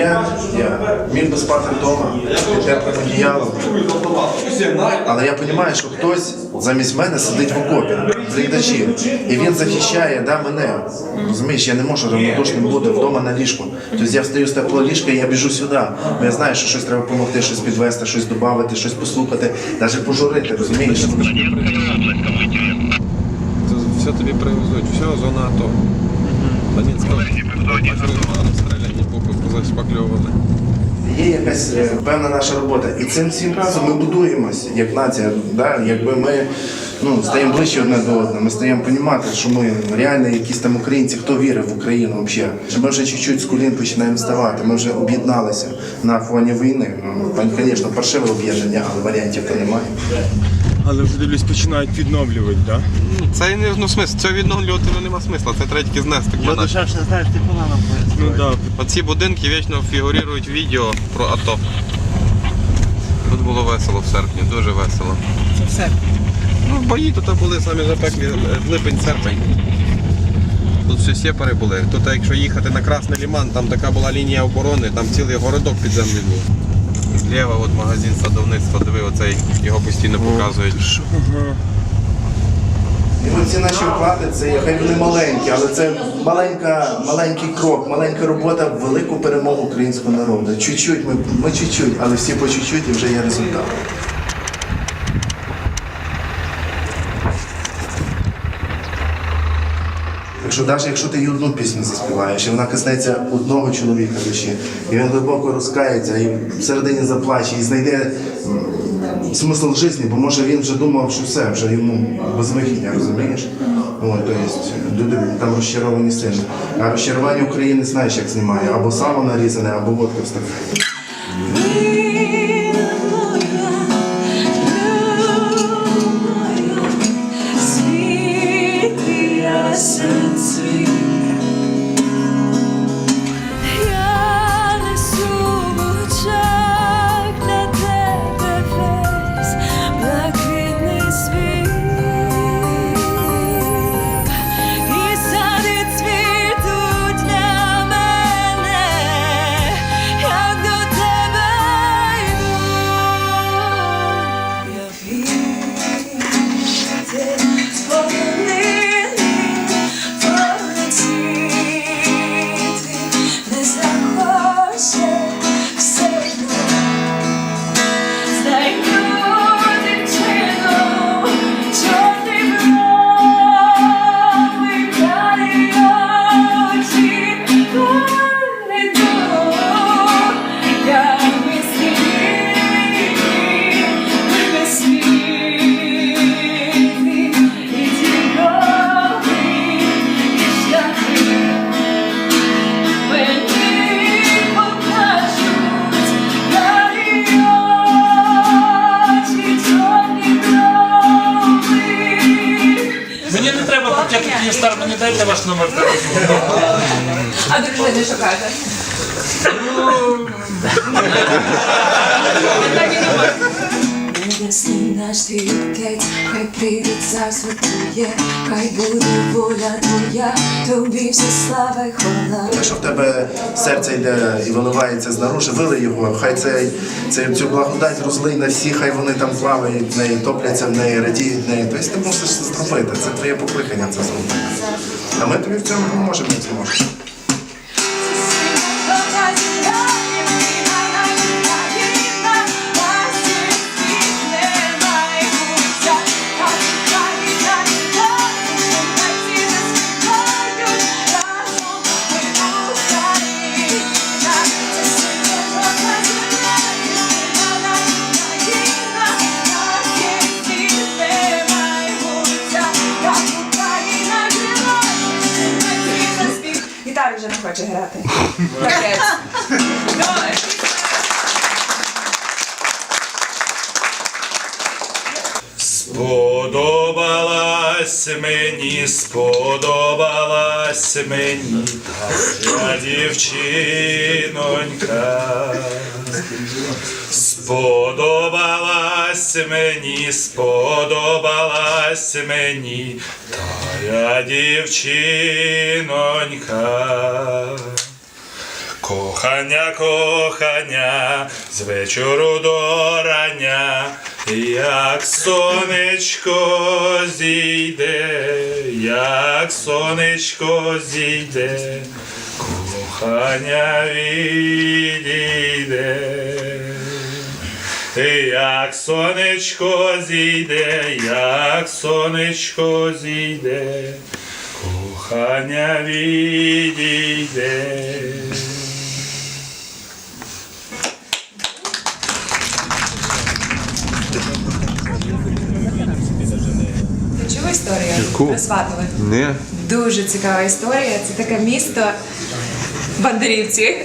я, я міг би спати вдома під теплим одіялом, але я розумію, що хтось замість мене сидить в окопі, в бліндажі, і він захищає да, мене. Розумієш, я не можу равнодушним бути вдома на ліжку. Тобто я встаю з теплого ліжка і я біжу сюди. Бо я знаю, що щось треба допомогти, щось підвести, щось додати, щось послухати, навіть пожурити, розумієш? Все тобі привезуть, все, зона АТО. Один розстріляні. Є якась е, певна наша робота. І цим всім разом ми будуємось як нація. Да? Якби ми ну, стаємо ближче одне до одного, ми стаємо розуміти, що ми реально якісь там українці, хто вірить в Україну взагалі. Що ми вже чуть-чуть з колін починаємо вставати, ми вже об'єдналися на фоні війни. Ну, звісно, паршиве об'єднання, але варіантів то немає. Але вже дивлюсь, починають відновлювати, так? Це не ну, смисл, це відновлювати ну, нема смисла, це треба тільки знести. Я дешевше знаєш, ти нам пояснив. Ну так. Оці будинки вічно фігурують відео про АТО. Тут було весело в серпні, дуже весело. Це все. Ну, бої тут були самі запеклі е, липень-серпень. Тут всі сепари були. Тут, якщо їхати на Красний Ліман, там така була лінія оборони, там цілий городок підземний був. Зліва от магазин садовництва, диви, оцей його постійно показують. І ці наші вклади, це хай вони маленькі, але це маленька, маленький крок, маленька робота в велику перемогу українського народу. Чуть-чуть, ми, ми чуть-чуть, але всі по чуть-чуть і вже є результат. Якщо навіть якщо ти їй одну пісню заспіваєш, і вона коснеться одного чоловіка душі, і він глибоко розкається, і всередині заплаче, і знайде смисл життя, бо може він вже думав, що все, вже йому безвихідня, розумієш? От, то люди там розчаровані сильно. А розчарування України знаєш, як знімає, або сало нарізане, або водка в дайте ваш номер телефону. А дружини що каже? Небесний наш твій хай царство твоє, хай буде воля твоя, тобі вся слава й хвала. Якщо в тебе серце йде і виливається знаружи, вили його, хай цей, цей, цю благодать розлий на всі, хай вони там плавають в неї, топляться в неї, радіють неї. Тобто ти мусиш зробити, це твоє покликання це зробити. А ми тобі в цьому поможемо, хоче грати. Сподобалась мені, сподобалась мені та дівчинонька. Сподобалась мені, сподобалась мені тая дівчинонька. Кохання, кохання, з вечору до рання, як сонечко зійде, як сонечко зійде, кохання відійде. Як сонечко зійде, як сонечко зійде, кохання відійде. Чув історію про Сватове? Ні. Дуже цікава історія. Це таке місто бандерівці,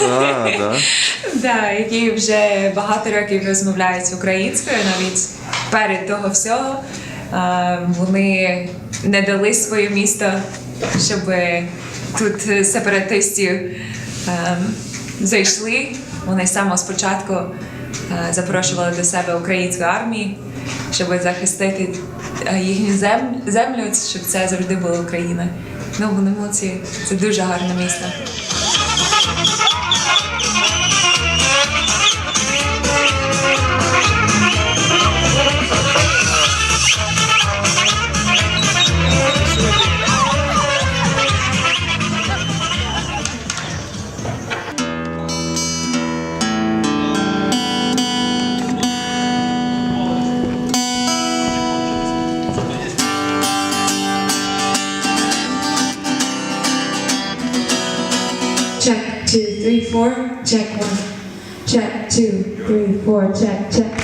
А, да. да, які вже багато років розмовляють українською, навіть перед того всього. Вони не дали своє місто, щоб тут сепаратистів зайшли. Вони саме спочатку запрошували до себе українську армію, щоб захистити їхню землю, щоб це завжди була Україна. Ну, вони молодці. Це дуже гарне місто. Three, four. Check one. Check two, three, four. Check, check.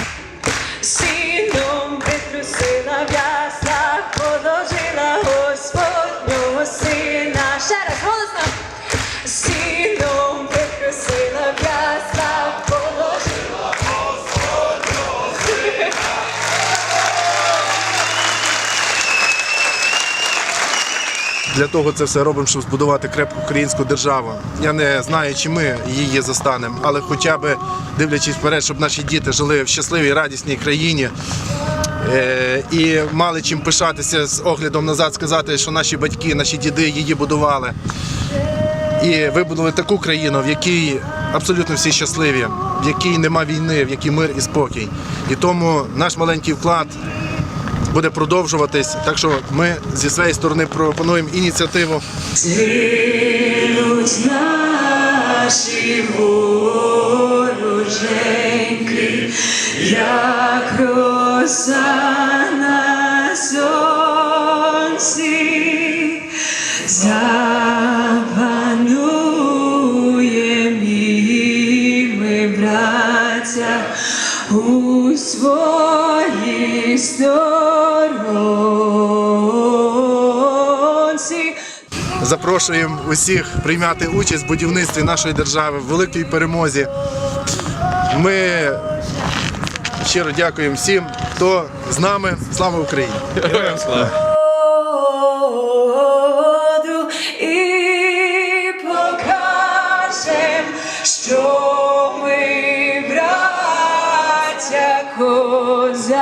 Для того це все робимо, щоб збудувати крепку українську державу. Я не знаю, чи ми її застанемо, але хоча б дивлячись вперед, щоб наші діти жили в щасливій, радісній країні. е, І мали чим пишатися з оглядом назад, сказати, що наші батьки, наші діди її будували. І вибудували таку країну, в якій абсолютно всі щасливі, в якій нема війни, в якій мир і спокій. І тому наш маленький вклад буде продовжуватись. Так що ми зі своєї сторони пропонуємо ініціативу. Наші вороженьки, як роса на сонці, запануєм і ми, браття, у своїй Запрошуємо усіх прийняти участь в будівництві нашої держави, в великій перемозі. Ми щиро дякуємо всім, хто з нами. Слава Україні! Героям слава. що ми браття козацького